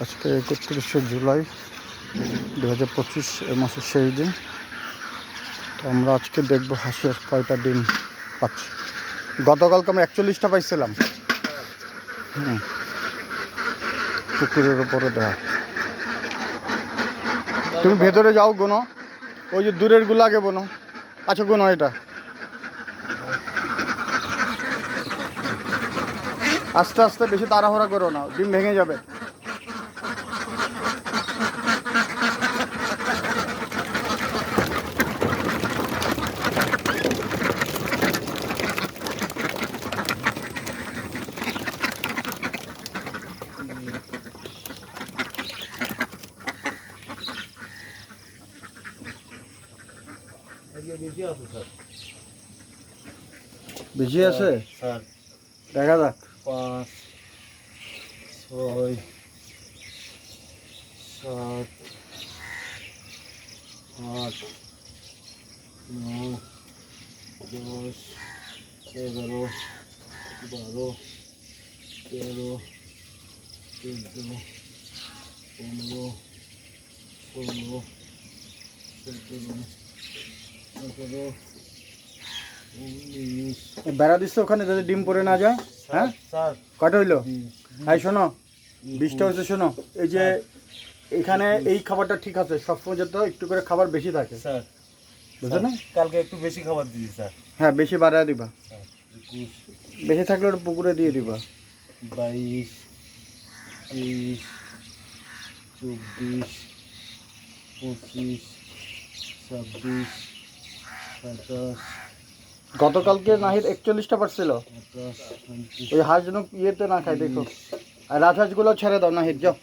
আজকে একত্রিশে জুলাই দু হাজার পঁচিশ, এ মাসের শেষ দিন। তো আমরা আজকে দেখব হাঁসের কয়টা ডিম পাচ্ছি। গতকালকে আমরা একচল্লিশটা পাইছিলাম। হুম। পুকুরের উপরে দেওয়া। তুমি ভেতরে যাও গোনো। ওই যে দূরেরগুলো আগে বোনো। আচ্ছা গোনো এটা। আস্তে আস্তে বেশি তাড়াহুড়া করো না। ডিম ভেঙে যাবে। বেশি আছে? স্যার। দেখা যাক। পাঁচ ছয় সাত আট নয় দশ এগারো বারো তেরো চোদ্দ পনেরো ষোলো সতেরো বেড়া দিচ্ছে ওখানে যাতে ডিম পড়ে না যায় হ্যাঁ? স্যার কটা হইল? হাই শোনো বিশটা হচ্ছে শোনো। এই যে এখানে এই খাবারটা ঠিক আছে সবসময় যাতে একটু করে খাবার বেশি থাকে। স্যার বুঝলে না? কালকে একটু বেশি খাবার দিয়েছি স্যার। হ্যাঁ বেশি বাড়ায় দিবা। বেশি থাকলে ওটা পুকুরে দিয়ে দিবা। বাইশ তেইশ চব্বিশ পঁচিশ ছাব্বিশ গতকালকে নাহিদ একচল্লিশটা পারছিল ওই হাঁস যেন ইয়েতে না খায়, দেখো। আর রাজহাঁসগুলো ছেড়ে দাও, নাহিদ, যাও।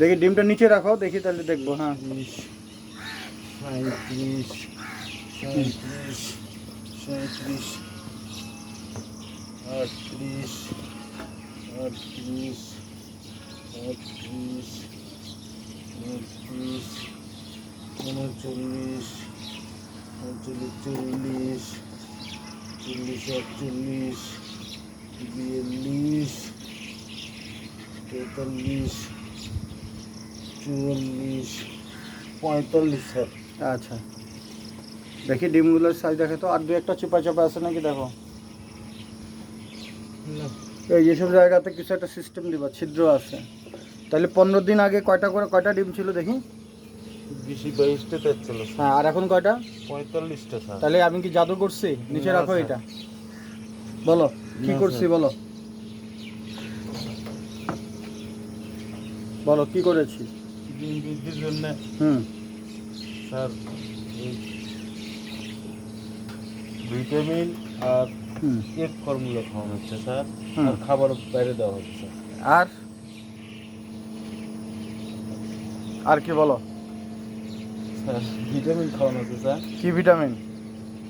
দেখি ডিমটা নিচে রাখো, দেখি তাহলে দেখব হ্যাঁ। আটত্রিশ আটত্রিশ আটত্রিশ উনত্রিশ উনচল্লিশ উনচল্লিশ চল্লিশ চল্লিশ আটচল্লিশ বিয়াল্লিশ তেতাল্লিশ চুয়াল্লিশ পঁয়তাল্লিশ স্যার আচ্ছা দেখি ডিমগুলোর সাইজ দেখে তো আর দু একটা চিপা চাপা আছে নাকি দেখো এই যেসব জায়গাতে কিছু একটা সিস্টেম দিবা ছিদ্র আছে তাহলে পনেরো দিন আগে কয়টা করে কয়টা ডিম ছিল দেখি? বেশি বাইশটা তেচ্ছিল হ্যাঁ আর এখন কয়টা? পঁয়তাল্লিশটা স্যার। তাহলে আমি কি জাদু করছি? নিচে রাখো এটা। বলো কি করছি বলো? বলো কি করেছি? ডিম বৃদ্ধির জন্য হুম। স্যার ভিটামিন আর এক ফর্মুলা খাওয়ানো হচ্ছে স্যার। আর খাবার বাইরে দেওয়া হচ্ছে। আর? আর কি বলো? ভিটামিন খাওয়ানো হচ্ছে স্যার। কি ভিটামিন?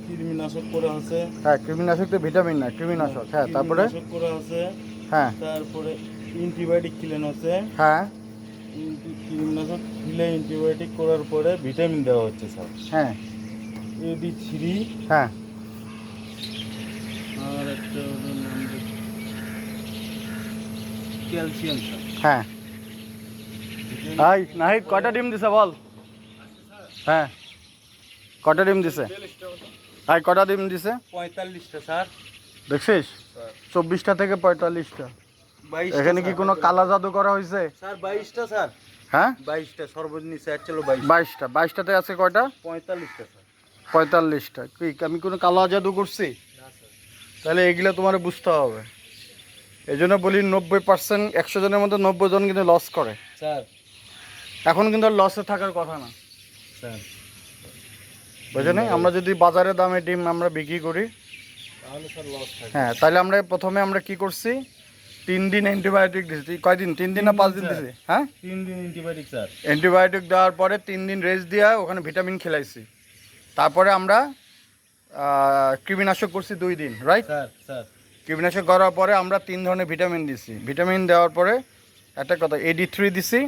কৃমিনাশক করা আছে হ্যাঁ কৃমিনাশক তো ভিটামিন না কৃমিনাশক হ্যাঁ তারপরে? করা আছে হ্যাঁ। তারপরে অ্যান্টিবায়োটিক খেলেন আছে হ্যাঁ। কৃমিনাশক খেলে অ্যান্টিবায়োটিক করার পরে ভিটামিন দেওয়া হচ্ছে স্যার। হ্যাঁ। এডি থ্রি হ্যাঁ। আর একটা ক্যালসিয়াম স্যার। হ্যাঁ। হাই নাহিদ কটা ডিম দিছে বল? হ্যাঁ। কটা ডিম দিছে? হাই কটা ডিম দিছে? পঁয়তাল্লিশটা স্যার। দেখছিস? চব্বিশটা থেকে পঁয়তাল্লিশটা। এখানে কি কোনো কালা জাদু করা হয়েছে স্যার বাইশটা স্যার। হ্যাঁ? বাইশটা সর্বনিম্ন স্যার চলো বাইশ। বাইশটা। বাইশটাতে আছে কয়টা? পঁয়তাল্লিশটা স্যার। পঁয়তাল্লিশটা। কি আমি কোনো কালা জাদু করছি? তাহলে এগুলো তোমার বুঝতে হবে। এই জন্য বলি নব্বই পার্সেন্ট একশো জনের মধ্যে নব্বই জন কিন্তু লস করে। স্যার এখন কিন্তু আর লসে থাকার কথা না। স্যার। বুঝে আমরা যদি বাজারে দামে ডিম আমরা বিক্রি করি হ্যাঁ তাহলে আমরা প্রথমে আমরা কি করছি? তিন দিন অ্যান্টিবায়োটিক দিয়েছি কয়দিন তিন দিন না পাঁচ দিন দিয়েছি হ্যাঁ? তিন দিন অ্যান্টিবায়োটিক স্যার। অ্যান্টিবায়োটিক দেওয়ার পরে তিন দিন রেস্ট দেওয়া ওখানে ভিটামিন খেলাইছি। তারপরে আমরা কৃমিনাশক করছি দুই দিন রাইট স্যার স্যার। কীটনাশক করার পরে আমরা তিন ধরনের ভিটামিন দিছি। ভিটামিন দেওয়ার পরে একটা কথা এডি থ্রি দিছি।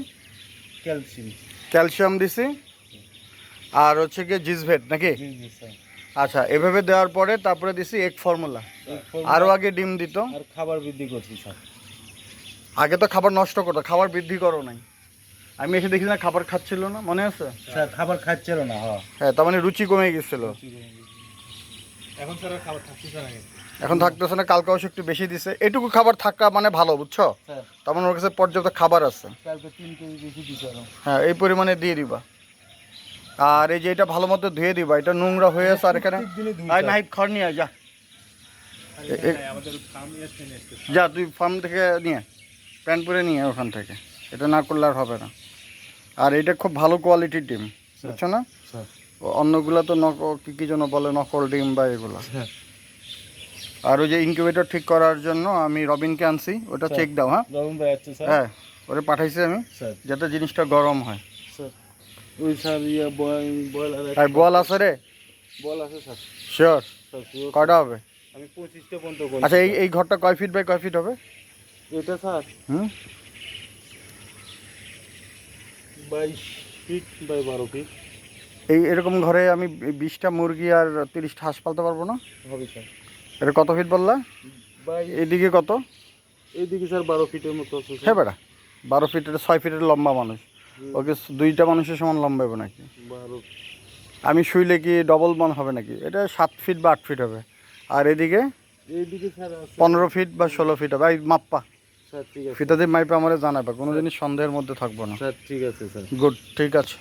ক্যালসিয়াম। ক্যালসিয়াম দিছি। আর হচ্ছে কি জিসভেট নাকি? আচ্ছা এভাবে দেওয়ার পরে তারপরে দিছি এক ফর্মুলা। আরও আগে ডিম দিত। আর খাবার বৃদ্ধি করছি স্যার। আগে তো খাবার নষ্ট করতো খাবার বৃদ্ধি করো নাই। আমি এসে দেখি না খাবার খাচ্ছিল না মনে আছে? স্যার খাবার খাচ্ছিল না হ্যাঁ হ্যাঁ তার মানে রুচি কমে গেছিল। এখন খাবার থাকতেছে না এখন থাকতেছে না কালকে অবশ্য একটু বেশি দিছে। এটুকু খাবার থাকা মানে ভালো বুঝছ? তার মানে ওর কাছে পর্যাপ্ত খাবার আছে। কালকে তিন কেজি বেশি দিছে হ্যাঁ এই পরিমাণে দিয়ে দিবা। আর এই যে এটা ভালো মতো ধুয়ে দিবা এটা নোংরা হয়ে আছে আর এখানে। খড় নিয়ে আয়, যা। যা তুই ফার্ম থেকে নিয়ে প্যান্ট পরে নিয়ে ওখান থেকে। এটা না করলে আর হবে না। আর এটা খুব ভালো কোয়ালিটির ডিম বুঝছ না? স্যার। অন্যগুলো তো নক কী কী যেন বলে নকল ডিম বা এগুলো। হ্যাঁ। আর ওই যে ইনকিউবেটর ঠিক করার জন্য আমি রবিনকে আনছি ওটা। চেক দাও হ্যাঁ? হ্যাঁ ওরে পাঠাইছি আমি স্যার। যাতে জিনিসটা গরম হয়। স্যার ইয়ে আর বল আছে রে। বল আছে স্যার। শিওর স্যার হবে? আমি পঁচিশটা পর্যন্ত আচ্ছা এই এই ঘরটা কয় ফিট বাই কয় ফিট হবে? এটা স্যার। হুম? বাইশ ফিট বাই বারো ফিট এই এরকম ঘরে আমি বিশটা মুরগি আর তিরিশটা হাঁস পালতে পারব না? হবে স্যার। এটা কত ফিট বললা? এদিকে কত? এইদিকে স্যার বারো ফিটের মতো আছে হ্যাঁ বেড়া বারো ফিটের ছয় ফিটের লম্বা মানুষ। ওকে দুইটা মানুষের সমান লম্বা হবে নাকি? বারো আমি শুইলে কি ডবল মন হবে নাকি? এটা সাত ফিট বা আট ফিট হবে। আর এদিকে? এইদিকে স্যার পনেরো ফিট বা ষোলো ফিট হবে। এই মাপ্পা স্যার ঠিক আছে। ফিতাদের মাইপে আমার জানাবে কোনো জিনিস সন্দেহের মধ্যে থাকব না। স্যার ঠিক আছে স্যার। গুড ঠিক আছে।